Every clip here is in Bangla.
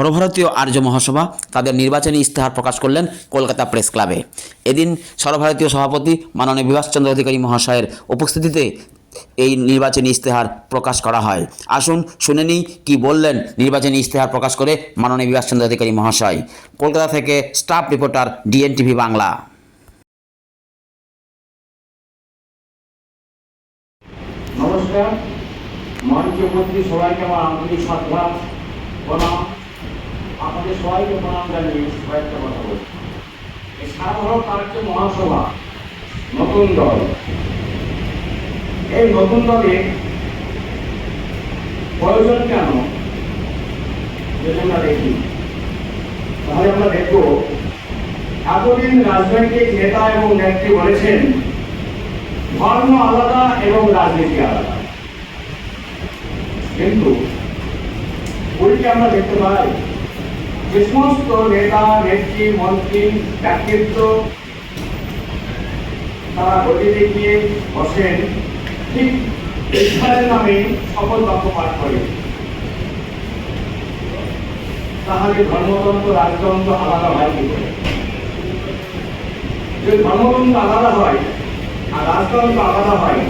সর্বভারতীয় আর্য মহাসভা তাদের নির্বাচনী ইস্তেহার প্রকাশ করলেন কলকাতা প্রেস ক্লাবে। এদিন সর্বভারতীয় সভাপতি মাননীয় বিভাসচন্দ্র অধিকারী মহাশয়ের উপস্থিতিতে এই নির্বাচনী ইস্তেহার প্রকাশ করা হয়। আসুন শুনে নিই কী বললেন নির্বাচনী ইস্তেহার প্রকাশ করে মাননীয় বিভাসচন্দ্র অধিকারী মহাশয়। কলকাতা থেকে স্টাফ রিপোর্টার ডিএনটিভি বাংলা। নমস্কার। মঞ্চপতি সবাইকে আমার আন্তরিক শ্রদ্ধা প্রণাম। আপনাদের সবাইকে প্রণাম জানিয়ে কয়েকটা কথা বলছি এই সাধারণ কার্য মহাসভা, নতুন দল। এই নতুন দলে প্রয়োজন কেন? যদি আমরা দেখি, তাহলে আমরা দেখব, এতদিন রাজনৈতিক নেতা এবং নেত্রী বলেছেন, ধর্ম আলাদা এবং রাজনীতি আলাদা। কিন্তু উল্টে আমরা দেখতে পাই সমস্ত নেতা, নেত্রী, মন্ত্রী, ব্যক্তিত্ব তারা বসেন। ঠিক ঈশ্বরের নামে সকল পাঠ করে তাহলে ধর্মতন্ত্র রাজতন্ত্র আলাদা হয় কি করে? যদি ধর্মতন্ত্র আলাদা হয় আর রাজতন্ত্র আলাদা হয়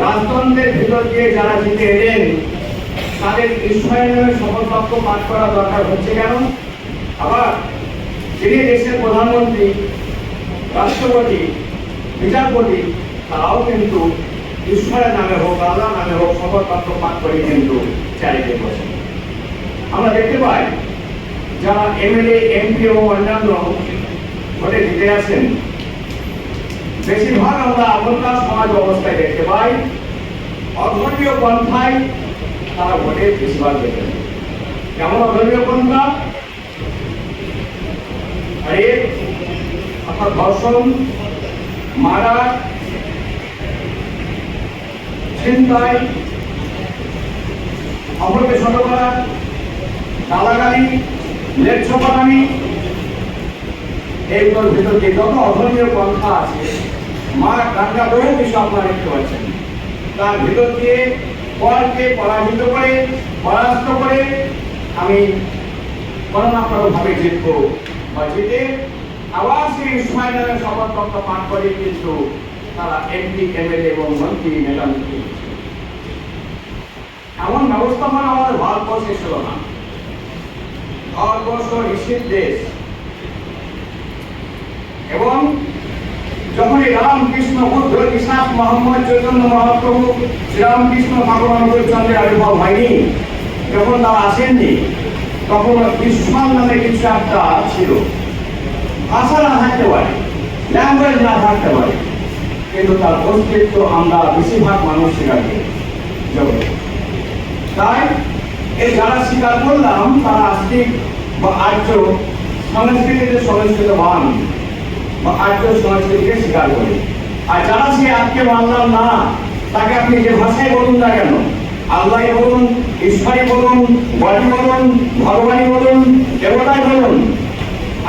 রাজতন্ত্রের ভিতর দিয়ে যারা জিতে এলেন তাদের নামে শপথ বাক্য পাঠ করা দরকার হচ্ছে কেন? আবার যিনি দেশের প্রধানমন্ত্রী, রাষ্ট্রপতি, বিচারপতি, তারাও কিন্তু ঈশ্বরের নামে হোক, আল্লাহ নামে হোক শপথ বাক্য পাঠ করে কিন্তু চারিদিকে বসেন আমরা দেখতে পাই যারা এমএলএ, এমপি ও অন্যান্য ভোটে জিতে আছেন বেশিরভাগ আমরা এখনকার সমাজ অবস্থায় দেখতে পাই, অধর্মীয় পন্থায় তারা ভোটে বেশিরভাগ দেখেন কেমন অধর্মীয় পন্থা অর্থাৎ ধর্ষণ মারা ছিনতাই অপরকে ছোট করা গালাগালি লেচ্ছ বানানি এইগুলোর ভিতর যে যত অধর্মীয় পন্থা আছে, মা গাঙ্গা বহু কিছু আপনারা দেখতে পাচ্ছেন তার ভিতর দিয়ে পরকে পরাজিত করে, পরাস্ত করে আমি কোনো না কোনো ভাবে জিতবো। বা জিতে আবার সেই সময় নামে শপথ পত্র পাঠ করে কিন্তু তারা এমপি, এমএলএ এবং মন্ত্রী নেতা মন্ত্রী এমন ব্যবস্থাপনা আমাদের ভারতবর্ষে ছিল না। ভারতবর্ষ ঋষির দেশ। এবং রামকৃষ্ণ বুদ্ধ ইসাক মোহাম্মদ চৈতন্য মহাপ্রভু শ্রীরামকৃষ্ণ ভগবান চন্দ্রের আবির্ভাব হয়নি যখন তারা আসেননি, তখন ইসলাম নামে কিছু একটা ছিল। ভাষা না থাকতে পারে ল্যাঙ্গুয়েজ না থাকতে পারে, কিন্তু তার অস্তিত্ব আমরা বেশিরভাগ মানুষ স্বীকার করি তাই এই যারা স্বীকার করলাম, তারা আস্তিক বা আর্য সংস্কৃতিতে সংস্কৃতবান। বা সংস্কৃতিকে স্বীকার করে। আর যারা সে আজকে মানলাম না, তাকে আপনি যে ভাষায় বলুন না কেন? আল্লাহ বলুন, ঈশ্বরই বলুন বডি বলুন, ভগবানই বলুন, দেবতাই বলুন,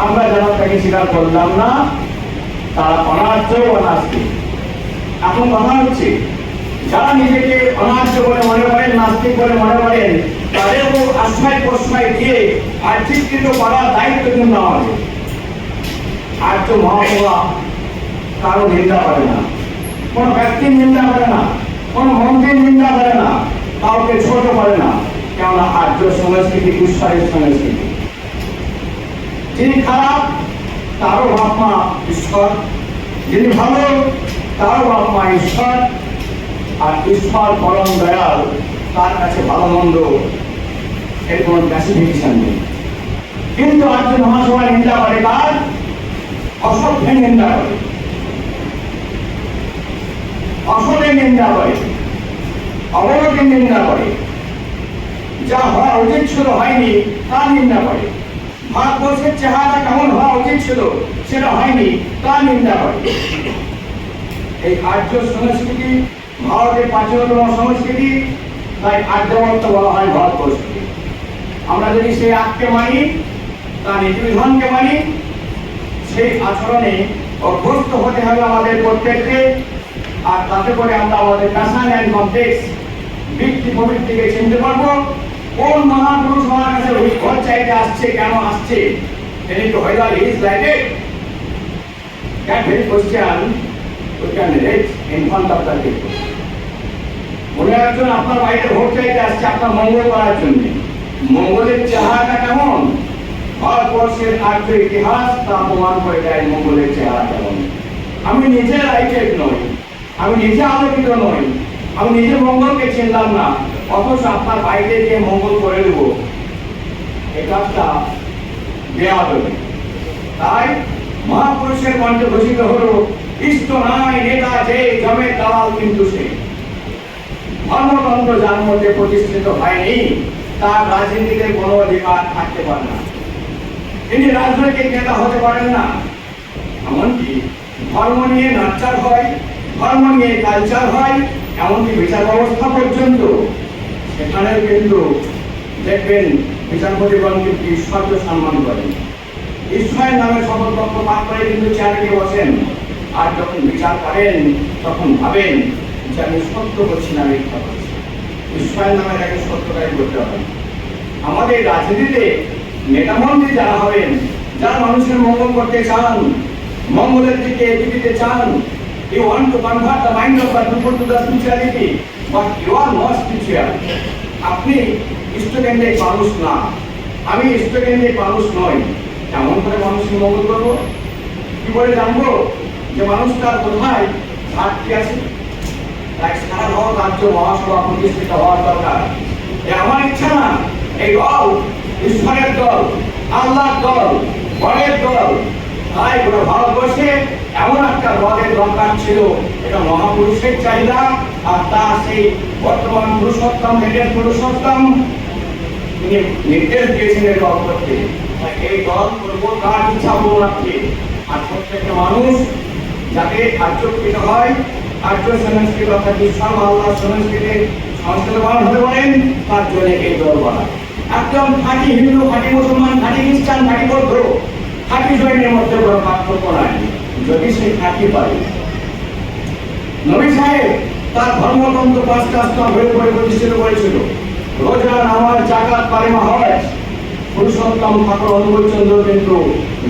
আমরা যারা তাকে স্বীকার করলাম না, তারা অনার্য অনাস্তিক এখন কথা হচ্ছে, যারা নিজেকে অনার্য বলে মনে করেন, নাস্তিক বলে মনে করেন তাদের উপর আশ্রয় প্রশ্রয় দিয়ে আর্থিকৃত করার দায়িত্ব কিন্তু আমাদের আর্য মহাসভা, কারও নিন্দা করে না। কোন ব্যক্তির নিন্দা করে না, কোন মন্ত্রীর নিন্দা করে না, কাউকে ছোট করে না, কেননা আর্য সংস্কৃতি ঈশ্বরের সংস্কৃতি। যিনি খারাপ, তারও বাপ মা ঈশ্বর। যিনি ভালো, তারও বাপ মা ঈশ্বর। আর ঈশ্বর পরম দয়াল, তার কাছে ভালো মন্দ, এর কোনো ক্লাসিফিকেশন নেই। কিন্তু আর্য মহাসভা নিন্দা করে কার? অসভ্যের নিন্দা করে অসলের নিন্দা করে অবনতির নিন্দা করে যা হওয়া উচিত ছিল হয়নি তার নিন্দা করে। ভারতবর্ষের চেহারা কেমন হওয়া উচিত ছিল, সেটা হয়নি তার নিন্দা করে। এই আর্য সংস্কৃতি, ভারতের প্রাচীনতম সংস্কৃতি, তাই আর্যবর্ত বলা হয় ভারতবর্ষকে। আমরা যদি সেই আজকে মানি, তার নীতিবিধানকে মানি সেই আচরণে অভ্যস্ত হতে হবে আমাদের প্রত্যেককে। আর তাতে করে আমরা আমাদের প্যাশন অ্যান্ড কমপ্লেক্স বৃত্তি প্রবৃত্তিকে চিনতে পারব। কোন মহাপুরুষ আমার কাছে ঘর চাইতে আসছে, কেন আসছে? তিনি তো হয়তো is lighted That very question we can raise in front of the people. মনে একজন আপনার বাড়িতে ভোট চাইতে আসছে, আপনার মঙ্গল করার জন্য। মঙ্গলের চেহারাটা কেমন? ভারতবর্ষের আর্য ইতিহাস তা প্রমাণ করে দেয় মঙ্গলের চেহারা কেমন। আমি নিজে রাইটেড নই, আমি নিজে আলোকিত নই, আমি নিজে মঙ্গলকে চিনলাম না, অথচ আপনার বাইরে গিয়ে মঙ্গল করে দেবো। এটা একটা বেয়াদবি। তাই মহাপুরুষের কণ্ঠে ঘোষিত হলো, ইষ্ট নাই নেতা যে জমে দালাল কিন্তু সে। ধর্মতন্ত্র যার মধ্যে প্রতিষ্ঠিত হয়নি, তার রাজনীতিতে কোনো অধিকার থাকতে পারে না। তিনি রাজনৈতিক নেতা হতে পারেন না, এমনকি ধর্ম নিয়ে নাচার হয়, ধর্ম নিয়ে কালচার হয়, এমনকি বিচার ব্যবস্থা পর্যন্ত, সেখানে কিন্তু দেখবেন বিচারপতিগণ কিন্তু ঈশ্বরকে সম্মান করেন ঈশ্বরের নামে শপথ বাক্য পাঠ করে কিন্তু চেয়ারে বসেন, আর যখন বিচার করেন, তখন ভাবেন যে আমি সত্য করছি না, মিথ্যা করছি। ঈশ্বরের নামে তাকে সত্যটাই করতে হবে। আমাদের রাজনীতিতে নেতামন্ত্রী যারা হবেন, যারা মানুষের মঙ্গল করতে চান, মঙ্গলের দিকে এগিয়ে চান আপনি মানুষ না। আমি মানুষ নই। কেমন করে মানুষের মঙ্গল করব? কি করে জানব? যে মানুষটার কোথায় ঘাটতি আছে? তাই সারা রাজ্য মহাসভা প্রতিষ্ঠিত হওয়ার দরকার। আমার ইচ্ছা না। এই দল ঈশ্বরের দল, আল্লাহর দল বরের দল। তাই পুরো ভারতবর্ষে এমন একটা দলের দরকার ছিল। এটা মহাপুরুষের চাহিদা আর তা সেই বর্তমান পুরুষোত্তম হেডের পুরুষোত্তম। তিনি নির্দেশ দিয়েছেন এই দল করতে। এই দল করব তার ইচ্ছা পূরণ রাখতে আর প্রত্যেকটা মানুষ যাতে কার্যকৃত হয়, কার্য সংস্কৃতি অর্থাৎ ইসলাম আল্লাহ সংস্কৃতি সংস্কৃতবান হতে পারেন তার জন্য এই দল বলা একদম খাঁটি হিন্দু, খাঁটি মুসলমান, খাঁটি খ্রিস্টান, খাঁটি বৌদ্ধ, খাঁটি জৈনের মধ্যে কোনো পার্থক্য নাই। যদি সে খাঁটি পারে। নবী সাহেব তার ধর্মতন্ত্র পাঁচটা স্তম্ভের উপরে প্রতিষ্ঠিত করেছিল। রোজা, নামাজ জাকাত কালিমা, হজ। পুরুষোত্তম ঠাকুর অনুকূল চন্দ্র কিন্তু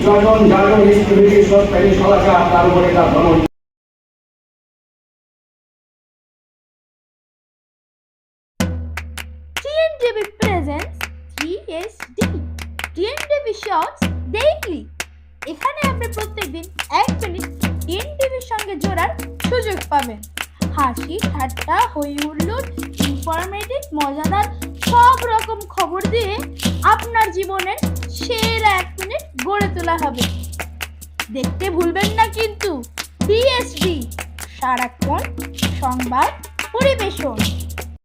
যজন, যাজন স্ত্রী সৎকারী, সদাচার, তার উপরে তার ধর্ম presents 3SD TNTV Shorts Daily এখানে আপনি প্রত্যেকদিন এক মিনিট টিএনটিভির সঙ্গে জোড়ার সুযোগ পাবেন। হাসি, ঠাট্টা, হই হুল্লোড় ইনফরমেটিভ মজাদার, সব রকম খবর দিয়ে আপনার জীবনের সেরা এক মিনিট গড়ে তোলা হবে। দেখতে ভুলবেন না কিন্তু টিএসডি সারাক্ষণ সংবাদ পরিবেশন।